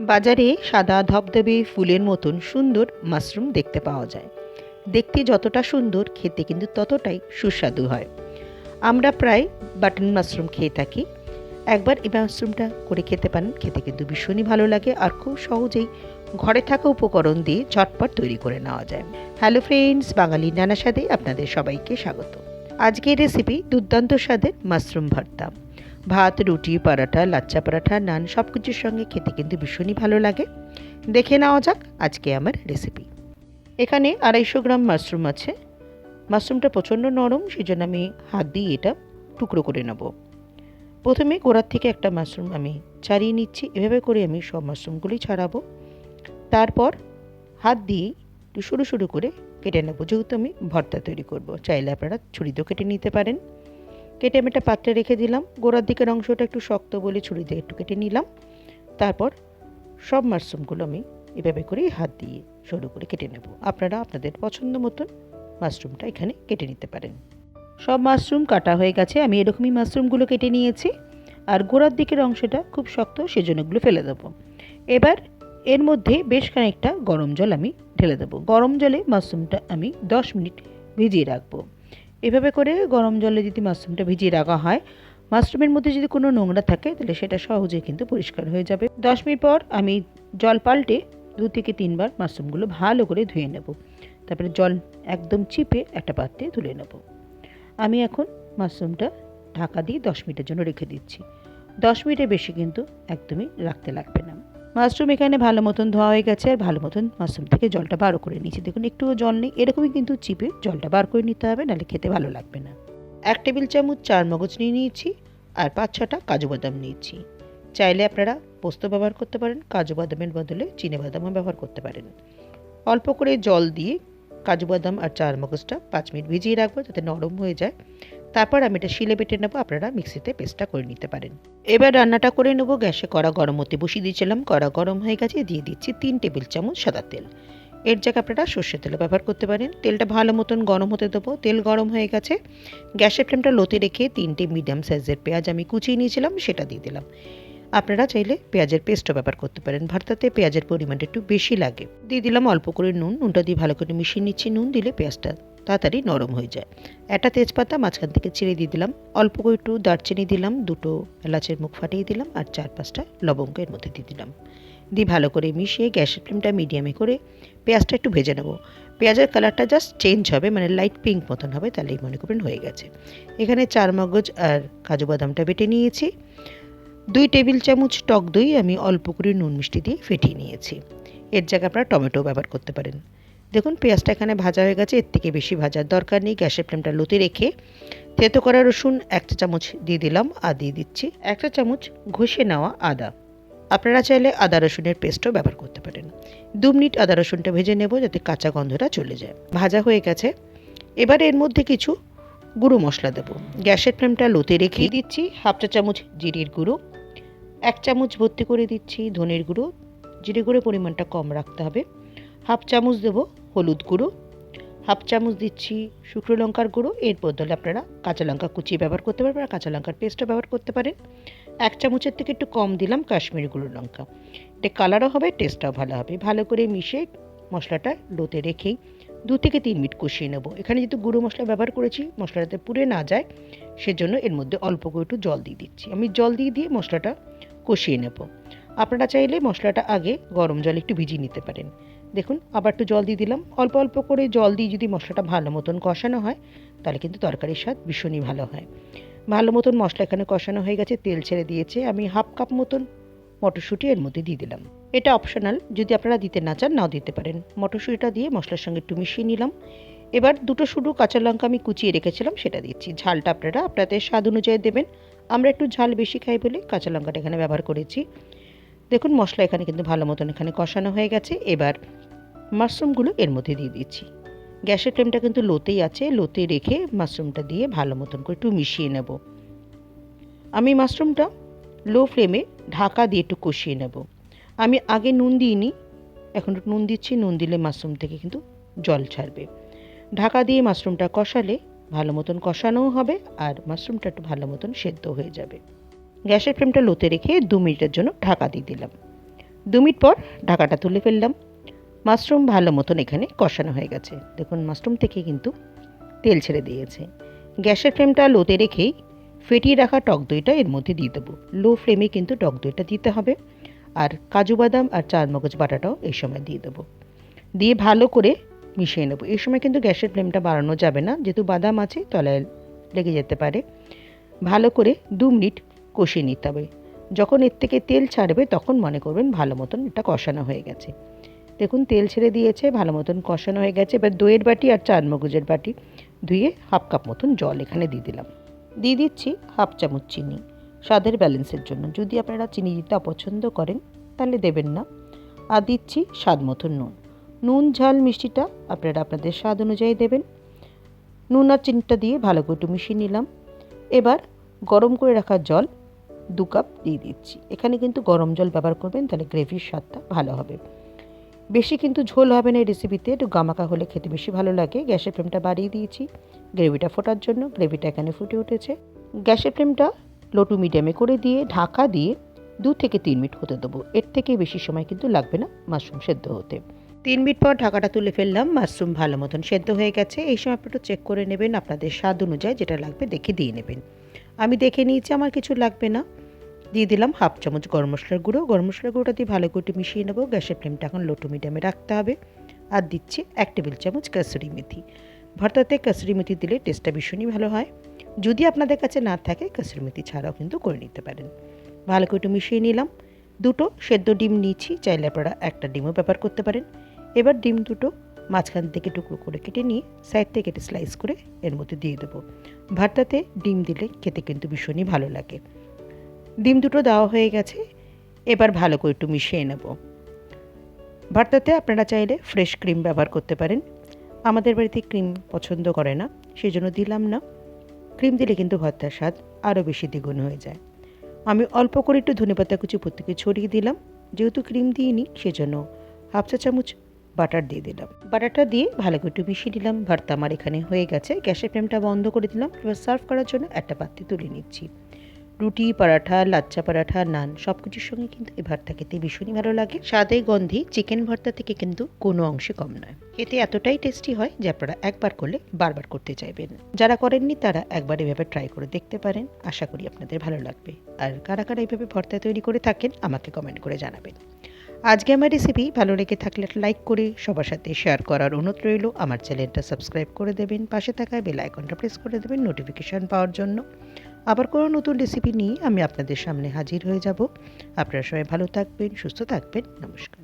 বাজারে সাদা ধবধবে ফুলের মতন সুন্দর মাশরুম দেখতে পাওয়া যায়। দেখতে যতটা সুন্দর, খেতে কিন্তু ততটাই সুস্বাদু হয়। আমরা প্রায় বাটন মাশরুম খেয়ে থাকি। একবার এই মাশরুমটা করে খেতে পারেন, খেতে কিন্তু ভীষণই ভালো লাগে আর খুব সহজেই ঘরে থাকা উপকরণ দিয়ে ঝটপট তৈরি করে নেওয়া যায়। হ্যালো ফ্রেন্ডস, বাঙালি নানা স্বাদে আপনাদের সবাইকে স্বাগত। আজকের রেসিপি দুর্দান্ত স্বাদের মাশরুম ভর্তা। ভাত, রুটি পরাঠা লাচ্চা পরাঠা নান সব কিছুর সঙ্গে খেতে কিন্তু ভীষণই ভালো লাগে। দেখে নেওয়া যাক আজকে আমার রেসিপি এখানে আড়াইশো গ্রাম মাশরুম আছে। মাশরুমটা প্রচণ্ড নরম সেই জন্য আমি হাত দিয়ে এটা টুকরো করে নেব। প্রথমে গোড়ার থেকে একটা মাশরুম আমি ছাড়িয়ে নিচ্ছি। এভাবে করে আমি সব মাশরুমগুলি ছাড়াবো। তারপর হাত দিয়ে একটু সরু সরু করে কেটে নেব। যেহেতু আমি ভর্তা তৈরি করব, চাইলে আপনারা ছুরিতেও কেটে নিতে পারেন। কেটে আমি একটা পাত্রে রেখে দিলাম। গোড়ার দিকের অংশটা একটু শক্ত বলে ছুরি দিয়ে একটু কেটে নিলাম। তারপর সব মাশরুমগুলো আমি এভাবে করেই হাত দিয়ে সরু করে কেটে নেব। আপনারা আপনাদের পছন্দ মতন মাশরুমটা এখানে কেটে নিতে পারেন। সব মাশরুম কাটা হয়ে গেছে। আমি এরকমই মাশরুমগুলো কেটে নিয়েছি। আর গোড়ার দিকের অংশটা খুব শক্ত, সেজন্য এগুলো ফেলে দেবো। এবার এর মধ্যে বেশ খানিকটা গরম জল আমি ঢেলে দেবো। গরম জলে মাশরুমটা আমি দশ মিনিট ভিজিয়ে রাখব। এভাবে করে গরম জলে যদি মাশরুমটা ভিজিয়ে রাখা হয়, মাশরুমের মধ্যে যদি কোনো নোংরা থাকে, তাহলে সেটা সহজেই কিন্তু পরিষ্কার হয়ে যাবে। দশ মিনিট পর আমি জল পাল্টে দু থেকে তিনবার মাশরুমগুলো ভালো করে ধুয়ে নেব। তারপরে জল একদম চিপে একটা পাত্রে তুলে নেব। আমি এখন মাশরুমটা ঢাকা দিয়ে দশ মিনিটের জন্য রেখে দিচ্ছি। দশ মিনিটের বেশি কিন্তু একদমই রাখতে লাগবে না। মাশরুম এখানে ভালো মতন ধোয়া হয়ে গেছে আর ভালো মতন মাশরুম থেকে জলটা বার করে নিয়েছি। দেখুন, একটুও জল নেই। এরকমই কিন্তু চিপে জলটা বার করে নিতে হবে, নাহলে খেতে ভালো লাগবে না। এক টেবিল চামচ চার মগজ নিয়ে নিয়েছি আর পাঁচ ছটা কাজু বাদাম নিয়েছি। চাইলে আপনারা পোস্ত ব্যবহার করতে পারেন, কাজু বাদামের বদলে চিনে বাদামও ব্যবহার করতে পারেন। অল্প করে জল দিয়ে কাজু বাদাম আর চার মগজটা পাঁচ মিনিট ভিজিয়ে রাখব যাতে নরম হয়ে যায়। তারপর আমি এটা শিলে বেটে নেব, আপনারা মিক্সিতে পেস্টটা করে নিতে পারেন। এবার রান্নাটা করে নেব, গ্যাসে কড়া গরম হতে বসিয়ে দিয়েছিলাম, কড়া গরম হয়ে গেছে, দিয়ে দিচ্ছি তিন টেবিল চামচ সাদা তেল। এর জায়গায় আপনারা সর্ষের তেলও ব্যবহার করতে পারেন। তেলটা ভালো মতন গরম হতে দেবো, তেল গরম হয়ে গেছে। গ্যাসের ফ্লেমটা লোতে রেখে তিনটে মিডিয়াম সাইজের পেঁয়াজ আমি কুচিয়ে নিয়েছিলাম, সেটা দিয়ে দিলাম। আপনারা চাইলে পেঁয়াজের পেস্টও ব্যবহার করতে পারেন ভর্তাতে পেঁয়াজের পরিমাণটা একটু বেশি লাগে। দিয়ে দিলাম অল্প করে নুন, নুনটা দিয়ে ভালো করে মিশিয়ে নিচ্ছি, নুন দিলে পেঁয়াজটা তাড়াতাড়ি নরম হয়ে যায়। একটা তেজপাতা মাঝখান থেকে ছিঁড়ে দিয়ে দিলাম। অল্প করে একটু দারচিনি দিলাম, দুটো এলাচের মুখ ফাটিয়ে দিলাম আর চার পাঁচটা লবঙ্গ এর মধ্যে দিয়ে দিলাম। দিয়ে ভালো করে মিশিয়ে গ্যাসের ফ্লেমটা মিডিয়ামে করে পেঁয়াজটা একটু ভেজে নেব। পেঁয়াজের কালারটা জাস্ট চেঞ্জ হবে মানে লাইট পিঙ্ক মতন হবে, তাহলেই মনে করবেন হয়ে গেছে। এখানে চার মগজ আর কাজু বাদামটা বেটে নিয়েছি। দুই টেবিল চামচ টক দই আমি অল্প করে নুন মিষ্টি দিয়ে ফেটিয়ে নিয়েছি। এর জায়গায় আপনারা টমেটো ব্যবহার করতে পারেন। দেখুন, পেঁয়াজটা এখানে ভাজা হয়ে গেছে, এর থেকে বেশি ভাজার দরকার নেই। গ্যাসের ফ্লেমটা লোতে রেখে তেতো করা রসুন একটা চামচ দিয়ে দিলাম আর দিয়ে দিচ্ছি একটা চামচ ঘষে নেওয়া আদা। আপনারা চাইলে আদা রসুনের পেস্টও ব্যবহার করতে পারেন। দু মিনিট আদা রসুনটা ভেজে নেব যাতে কাঁচা গন্ধটা চলে যায়। ভাজা হয়ে গেছে। এবার এর মধ্যে কিছু গুঁড়ো মশলা দেবো। গ্যাসের ফ্লেমটা লোতে রেখে দিচ্ছি হাফ চা চামচ জিরির গুঁড়ো, এক চামচ ভর্তি করে দিচ্ছি ধনের গুঁড়ো। জিরে গুঁড়ো পরিমাণটা কম রাখতে হবে। হাফ চামচ দেবো হলুদ গুঁড়ো, হাফ চামচ দিচ্ছি শুকনো লঙ্কার গুঁড়ো, এর বদলে আপনারা কাঁচা লঙ্কা কুচিয়ে ব্যবহার করতে পারবেন আর কাঁচা লঙ্কার পেস্টও ব্যবহার করতে পারেন। এক চামচের থেকে একটু কম দিলাম কাশ্মীরি গুঁড়ো লঙ্কা। এটা কালারও হবে, টেস্টটাও ভালো হবে। ভালো করে মিশে মশলাটা লোতে রেখেই দু থেকে তিন মিনিট কষিয়ে নেব। এখানে যেহেতু গুঁড়ো মশলা ব্যবহার করেছি, মশলাটাতে পুড়ে না যায়, সেজন্য এর মধ্যে অল্প করে একটু জল দিয়ে দিচ্ছি। আমি জল দিয়ে দিয়ে মশলাটা কষিয়ে নেব। আপনারা চাইলে মশলাটা আগে গরম জল একটু ভিজিয়ে নিতে পারেন। দেখুন, আবার একটু জল দিয়ে দিলাম। অল্প অল্প করে জল দিয়ে যদি মশলাটা ভালো মতন কষানো হয়, তাহলে কিন্তু তরকারির স্বাদ ভীষণই ভালো হয়। ভালো মতন মশলা এখানে কষানো হয়ে গেছে, তেল ছেড়ে দিয়েছে। আমি হাফ কাপ মতন মটরশুঁটি এর মধ্যে দিয়ে দিলাম। এটা অপশনাল যদি আপনারা দিতে না চান, নাও দিতে পারেন। মটরশুঁটিটা দিয়ে মশলার সঙ্গে একটু মিশিয়ে নিলাম। এবার দুটো শুধু কাঁচা লঙ্কা আমি কুচিয়ে রেখেছিলাম, সেটা দিচ্ছি। ঝালটা আপনারা আপনাদের স্বাদ অনুযায়ী দেবেন। আমরা একটু ঝাল বেশি খাই বলে কাঁচা লঙ্কাটা এখানে ব্যবহার করেছি। দেখুন, মশলা এখানে কিন্তু ভালো মতন এখানে কষানো হয়ে গেছে। এবার মাশরুমগুলো এর মধ্যে দিয়ে দিচ্ছি। গ্যাসের ফ্লেমটা কিন্তু লোতেই আছে লোতে রেখে মাশরুমটা দিয়ে ভালো মতন করে একটু মিশিয়ে নেব। আমি মাশরুমটা লো ফ্লেমে ঢাকা দিয়ে একটু কষিয়ে নেব। আমি আগে নুন দিইনি, এখন একটু নুন দিচ্ছি, নুন দিলে মাশরুম থেকে কিন্তু জল ছাড়বে। ঢাকা দিয়ে মাশরুমটা কষালে ভালো মতন কষানোও হবে আর মাশরুমটা একটু ভালো মতন সেদ্ধ হয়ে যাবে। গ্যাসের ফ্লেমটা লোতে রেখে দু মিনিটের জন্য ঢাকা দিয়ে দিলাম। দু মিনিট পর ঢাকাটা তুলে ফেললাম। মাশরুম ভালো মতন এখানে কষানো হয়ে গেছে। দেখুন, মাশরুম থেকে কিন্তু তেল ছেড়ে দিয়েছে। গ্যাসের ফ্লেমটা লোতে রেখেই ফেটিয়ে রাখা টক দইটা এর মধ্যে দিয়ে দেবো। লো ফ্লেমে কিন্তু টক দইটা দিতে হবে। আর কাজু বাদাম আর চার মগজ বাটাটাও এই সময় দিয়ে দেবো। দিয়ে ভালো করে মিশিয়ে নেব। এই সময় কিন্তু গ্যাসের ফ্লেমটা বাড়ানো যাবে না। যেহেতু বাদাম আছে, তলায় লেগে যেতে পারে। ভালো করে দু মিনিট কষিয়ে নিতে হবে। যখন এর থেকে তেল ছাড়বে, তখন মনে করবেন ভালো মতন এটা কষানো হয়ে গেছে। দেখুন, তেল ছেড়ে দিয়েছে, ভালো মতন কষানো হয়ে গেছে। এবার দইয়ের বাটি আর চার মগজের বাটি ধুয়ে হাফ কাপ মতন জল এখানে দিয়ে দিলাম। দিয়ে দিচ্ছি হাফ চামচ চিনি, স্বাদের ব্যালেন্সের জন্য। যদি আপনারা চিনি দিতে অপছন্দ করেন, তাহলে দেবেন না। আর দিচ্ছি স্বাদ মতন নুন। নুন, ঝাল, মিষ্টিটা আপনারা আপনাদের স্বাদ অনুযায়ী দেবেন। নুন আর চিনিটা দিয়ে ভালো করে একটু মিশিয়ে নিলাম। এবার গরম করে রাখা জল দু কাপ দিয়ে দিচ্ছি। এখানে কিন্তু গরম জল ব্যবহার করবেন, তাহলে গ্রেভির স্বাদটা ভালো হবে। বেশি কিন্তু ঝোল হবে না এই রেসিপিতে একটু গামাকা হলে খেতে বেশি ভালো লাগে। গ্যাসের ফ্লেমটা বাড়িয়ে দিয়েছি। গ্রেভিটা ফোটার জন্য গ্রেভিটা এখানে ফুটে উঠেছে। গ্যাসের ফ্লেমটা লো টু মিডিয়ামে করে দিয়ে ঢাকা দিয়ে দু থেকে তিন মিনিট হতে দেবো। এর থেকে বেশি সময় কিন্তু লাগবে না মাশরুম সেদ্ধ হতে। তিন মিনিট পর ঢাকাটা তুলে ফেললাম। মাশরুম ভালো মতন সেদ্ধ হয়ে গেছে। এই সময় একটু চেক করে নেবেন। আপনাদের স্বাদ অনুযায়ী যেটা লাগবে দেখে দিয়ে নেবেন। আমি দেখে নিয়েছি, আমার কিছু লাগবে না। দিয়ে দিলাম হাফ চামচ গরম মশলার গুঁড়ো। গরম মশলার গুঁড়োটা দিয়ে ভালো করে মিশিয়ে নেব। গ্যাসের ফ্লেমটা এখন লো টু মিডিয়ামে রাখতে হবে। আর দিচ্ছি এক টেবিল চামচ কাসুরি মেথি। ভর্তাতে কাসুরি মেথি দিলে টেস্টটা ভীষণই ভালো হয়। যদি আপনাদের কাছে না থাকে, কাসুরি মেথি ছাড়াও কিন্তু করে নিতে পারেন। ভালো করে মিশিয়ে নিলাম। দুটো সেদ্ধ ডিম নিয়েছি, চাইলে আপনারা একটা ডিমও ব্যবহার করতে পারেন। এবার ডিম দুটো মাঝখান থেকে টুকরো করে কেটে নিয়ে সাইড থেকে কেটে স্লাইস করে এর মধ্যে দিয়ে দেবো। ভর্তাতে ডিম দিলে খেতে কিন্তু ভীষণই ভালো লাগে। ডিম দুটো দেওয়া হয়ে গেছে, এবার ভালো করে একটু মিশিয়ে নেব। ভর্তাতে আপনারা চাইলে ফ্রেশ ক্রিম ব্যবহার করতে পারেন। আমাদের বাড়িতে ক্রিম পছন্দ করে না সেই জন্য দিলাম না। ক্রিম দিলে কিন্তু ভর্তার স্বাদ আরও বেশি দ্বিগুণ হয়ে যায়। আমি অল্প করে একটু ধনেপাতা কুচি প্রত্যেকে ছড়িয়ে দিলাম, যেহেতু ক্রিম দিইনি, সেজন্য হাফ চা চামচ বাটার দিয়ে দিলাম। বাটারটা দিয়ে ভালো করে একটু মিশিয়ে দিলাম ভর্তা আমার এখানে হয়ে গেছে। গ্যাসের ফ্লেমটা বন্ধ করে দিলাম। এবার সার্ভ করার জন্য একটা পাত্রে তুলে নিচ্ছি। রুটি, পরাঠা, লাচ্চা পরাঠা, নান সব কিছুর সঙ্গে কিন্তু এই ভর্তা খেতে ভীষণই ভালো লাগে। স্বাদে গন্ধি চিকেন ভর্তা থেকে কিন্তু কোনো অংশে কম নয়। খেতে এতটাই টেস্টি হয় যে আপনারা একবার করলে বারবার করতে চাইবেন। যারা করেননি তারা একবার এভাবে ট্রাই করে দেখতে পারেন। আশা করি আপনাদের ভালো লাগবে। আর কারা কারা এইভাবে ভর্তা তৈরি করে থাকেন আমাকে কমেন্ট করে জানাবেন। আজকে আমার রেসিপি ভালো লেগে থাকলে লাইক করে সবার সাথে শেয়ার করার অনুরোধ রইল। আমার চ্যানেলটা সাবস্ক্রাইব করে দেবেন। পাশে থাকা বেল আইকনটা প্রেস করে দেবেন নোটিফিকেশান পাওয়ার জন্য। আবার কোনো নতুন রেসিপি নিয়ে আমি আপনাদের সামনে হাজির হয়ে যাব। আপনারা সবাই ভালো থাকবেন, সুস্থ থাকবেন। নমস্কার।